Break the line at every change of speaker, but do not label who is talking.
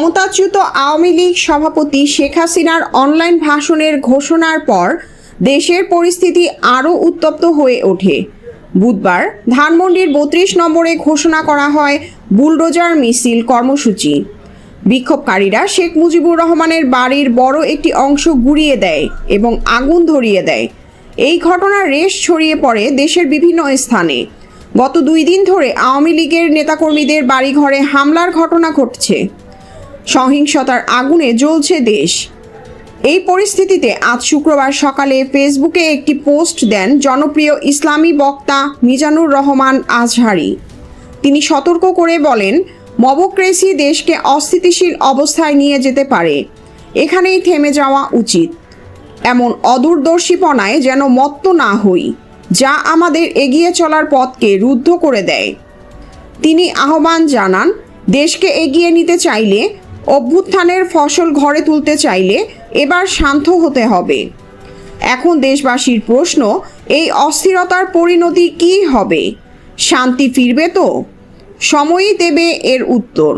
ক্ষমতাচ্যুত আওয়ামী লীগ সভাপতি শেখ হাসিনার অনলাইন ভাষণের ঘোষণার পর দেশের পরিস্থিতি আরও উত্তপ্ত হয়ে ওঠে। বুধবার ধানমন্ডির বত্রিশ নম্বরে ঘোষণা করা হয় বুলডোজার মিছিল কর্মসূচি। বিক্ষোভকারীরা শেখ মুজিবুর রহমানের বাড়ির বড় একটি অংশ গুড়িয়ে দেয় এবং আগুন ধরিয়ে দেয়। এই ঘটনার রেশ ছড়িয়ে পড়ে দেশের বিভিন্ন স্থানে। গত দুই দিন ধরে আওয়ামী লীগের নেতাকর্মীদের বাড়িঘরে হামলার ঘটনা ঘটছে। সহিংসতার আগুনে জ্বলছে দেশ। এই পরিস্থিতিতে আজ শুক্রবার সকালে ফেসবুকে একটি পোস্ট দেন জনপ্রিয় ইসলামী বক্তা মিজানুর রহমান আজহারি। তিনি সতর্ক করে বলেন, মবক্রেসি দেশকে অস্থিতিশীল অবস্থায় নিয়ে যেতে পারে। এখানেই থেমে যাওয়া উচিত। এমন অদূরদর্শীপনায় যেন মত্ত না হই, যা আমাদের এগিয়ে চলার পথকে রুদ্ধ করে দেয়। তিনি আহ্বান জানান, দেশকে এগিয়ে নিতে চাইলে অভ্যুত্থানের ফসল ঘরে তুলতে চাইলে এবার শান্ত হতে হবে। এখন দেশবাসীর প্রশ্ন, এই অস্থিরতার পরিণতি কি হবে? শান্তি ফিরবে তো? সময়ই দেবে এর উত্তর।